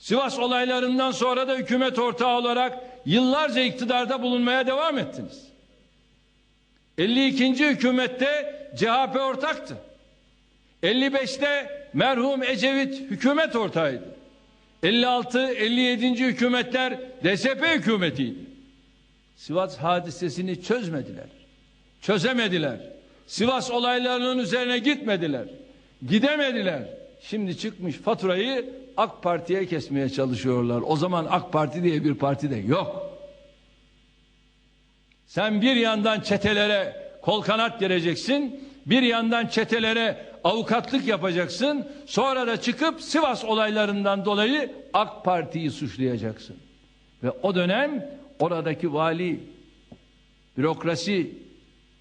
Sivas olaylarından sonra da hükümet ortağı olarak yıllarca iktidarda bulunmaya devam ettiniz. 52. hükümette CHP ortaktı. 55'te merhum Ecevit hükümet ortağıydı. 56-57. hükümetler DSP hükümetiydi. Sivas hadisesini çözmediler. Çözemediler. Sivas olaylarının üzerine gitmediler. Gidemediler. Şimdi çıkmış faturayı AK Parti'ye kesmeye çalışıyorlar. O zaman AK Parti diye bir parti de yok. Sen bir yandan çetelere kol kanat gereceksin, bir yandan çetelere avukatlık yapacaksın, sonra da çıkıp Sivas olaylarından dolayı AK Parti'yi suçlayacaksın. Ve o dönem oradaki vali, bürokrasi,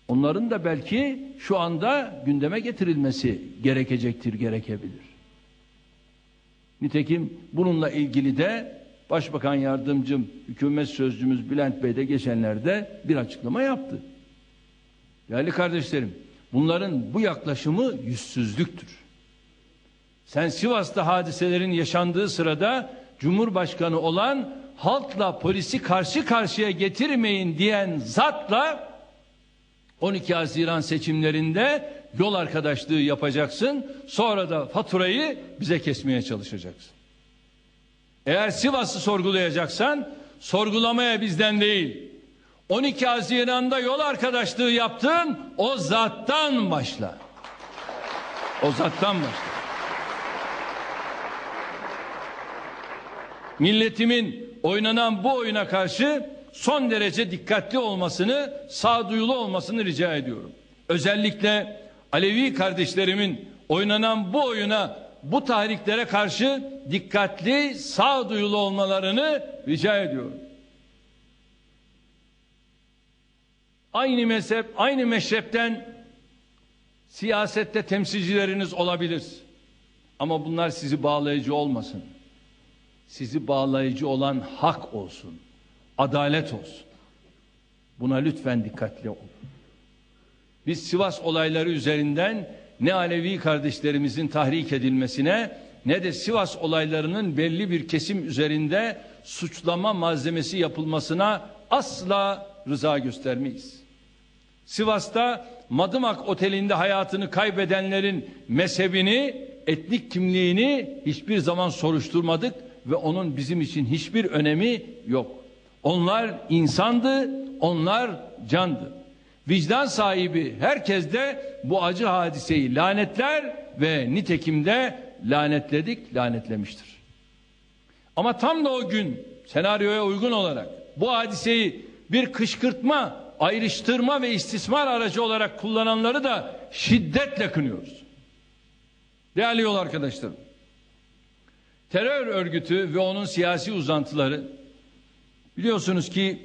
onların da belki şu anda gündeme getirilmesi gerekecektir, gerekebilir. Nitekim bununla ilgili de Başbakan Yardımcım, hükümet sözcümüz Bülent Bey de geçenlerde bir açıklama yaptı. Değerli kardeşlerim, bunların bu yaklaşımı yüzsüzlüktür. Sen Sivas'ta hadiselerin yaşandığı sırada Cumhurbaşkanı olan halkla polisi karşı karşıya getirmeyin diyen zatla 12 Haziran seçimlerinde yol arkadaşlığı yapacaksın. Sonra da faturayı bize kesmeye çalışacaksın. Eğer Sivas'ı sorgulayacaksan sorgulamaya bizden değil. 12 Haziran'da yol arkadaşlığı yaptın o zattan başla. O zattan başla. Milletimin oynanan bu oyuna karşı son derece dikkatli olmasını, sağduyulu olmasını rica ediyorum. Özellikle Alevi kardeşlerimin oynanan bu oyuna, bu tahriklere karşı dikkatli, sağduyulu olmalarını rica ediyorum. Aynı mezhep, aynı meşrepten siyasette temsilcileriniz olabilir. Ama bunlar sizi bağlayıcı olmasın. Sizi bağlayıcı olan hak olsun. Adalet olsun. Buna lütfen dikkatli olun. Biz Sivas olayları üzerinden ne Alevi kardeşlerimizin tahrik edilmesine ne de Sivas olaylarının belli bir kesim üzerinde suçlama malzemesi yapılmasına asla rıza göstermeyiz. Sivas'ta Madımak Oteli'nde hayatını kaybedenlerin mezhebini, etnik kimliğini hiçbir zaman soruşturmadık ve onun bizim için hiçbir önemi yok. Onlar insandı, onlar candı. Vicdan sahibi herkes de bu acı hadiseyi lanetler ve nitekim de lanetledik, lanetlemiştir. Ama tam da o gün senaryoya uygun olarak bu hadiseyi bir kışkırtma, ayrıştırma ve istismar aracı olarak kullananları da şiddetle kınıyoruz. Değerli yol arkadaşlarım, terör örgütü ve onun siyasi uzantıları biliyorsunuz ki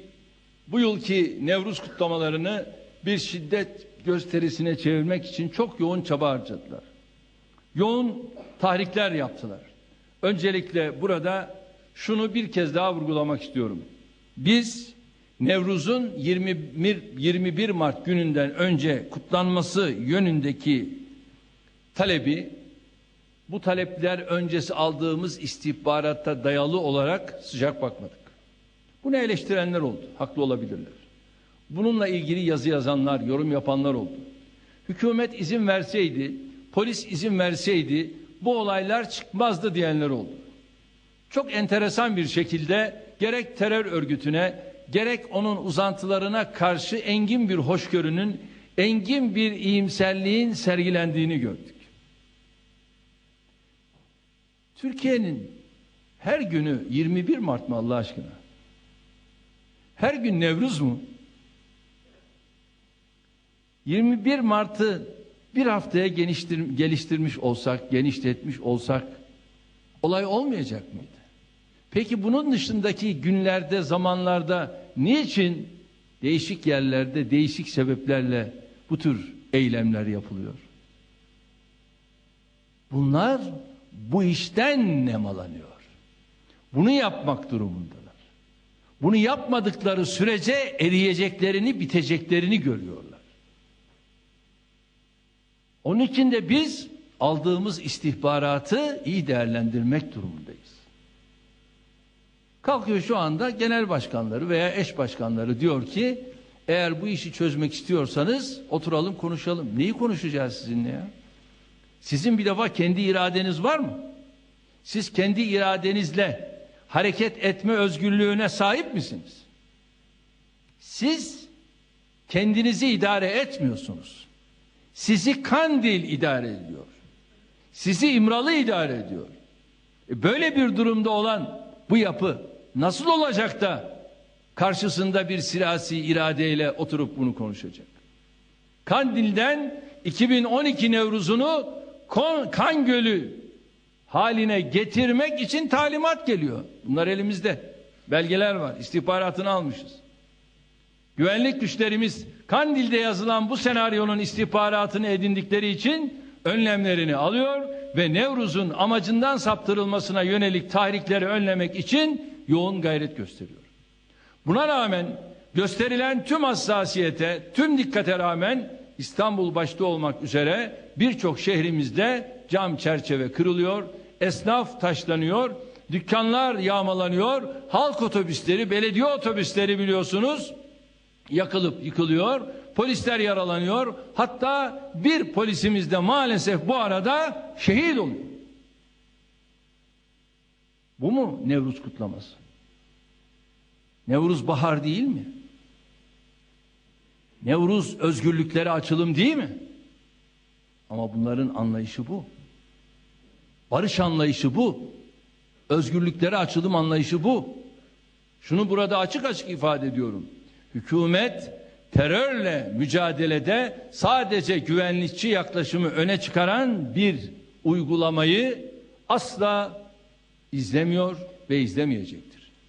bu yılki Nevruz kutlamalarını bir şiddet gösterisine çevirmek için çok yoğun çaba harcadılar. Yoğun tahrikler yaptılar. Öncelikle burada şunu bir kez daha vurgulamak istiyorum. Biz Nevruz'un 21, 21 Mart gününden önce kutlanması yönündeki talebi bu talepler öncesi aldığımız istihbaratta dayalı olarak sıcak bakmadık. Bunu eleştirenler oldu. Haklı olabilirler. Bununla ilgili yazı yazanlar, yorum yapanlar oldu. Hükümet izin verseydi, polis izin verseydi bu olaylar çıkmazdı diyenler oldu. Çok enteresan bir şekilde gerek terör örgütüne gerek onun uzantılarına karşı engin bir hoşgörünün, engin bir iyimserliğin sergilendiğini gördük. Türkiye'nin her günü 21 Mart mı Allah aşkına? Her gün Nevruz mu? 21 Mart'ı bir haftaya geliştir, geliştirmiş olsak, genişletmiş olsak olay olmayacak mıydı? Peki bunun dışındaki günlerde, zamanlarda niçin değişik yerlerde, değişik sebeplerle bu tür eylemler yapılıyor? Bunlar bu işten nemalanıyor. Bunu yapmak durumundalar. Bunu yapmadıkları sürece eriyeceklerini, biteceklerini görüyorlar. Onun için de biz aldığımız istihbaratı iyi değerlendirmek durumundayız. Kalkıyor şu anda genel başkanları veya eş başkanları diyor ki eğer bu işi çözmek istiyorsanız oturalım konuşalım. Neyi konuşacağız sizinle ya? Sizin bir defa kendi iradeniz var mı? Siz kendi iradenizle hareket etme özgürlüğüne sahip misiniz? Siz kendinizi idare etmiyorsunuz. Sizi Kandil idare ediyor. Sizi İmralı idare ediyor. E böyle bir durumda olan bu yapı nasıl olacak da karşısında bir siyasi iradeyle oturup bunu konuşacak? Kandil'den 2012 Nevruz'unu kan gölü haline getirmek için talimat geliyor. Bunlar elimizde. Belgeler var. İstihbaratını almışız. Güvenlik güçlerimiz Kandil'de yazılan bu senaryonun istihbaratını edindikleri için önlemlerini alıyor ve Nevruz'un amacından saptırılmasına yönelik tahrikleri önlemek için yoğun gayret gösteriyor. Buna rağmen gösterilen tüm hassasiyete, tüm dikkate rağmen İstanbul başta olmak üzere birçok şehrimizde cam çerçeve kırılıyor, esnaf taşlanıyor, dükkanlar yağmalanıyor, halk otobüsleri, belediye otobüsleri biliyorsunuz yakılıp yıkılıyor, polisler yaralanıyor. Hatta bir polisimiz de maalesef bu arada şehit oluyor. Bu mu Nevruz kutlaması? Nevruz bahar değil mi? Nevruz özgürlüklere açılım değil mi? Ama bunların anlayışı bu. Barış anlayışı bu. Özgürlüklere açılım anlayışı bu. Şunu burada açık açık ifade ediyorum. Hükümet terörle mücadelede sadece güvenlikçi yaklaşımı öne çıkaran bir uygulamayı asla izlemiyor ve izlemeyecektir.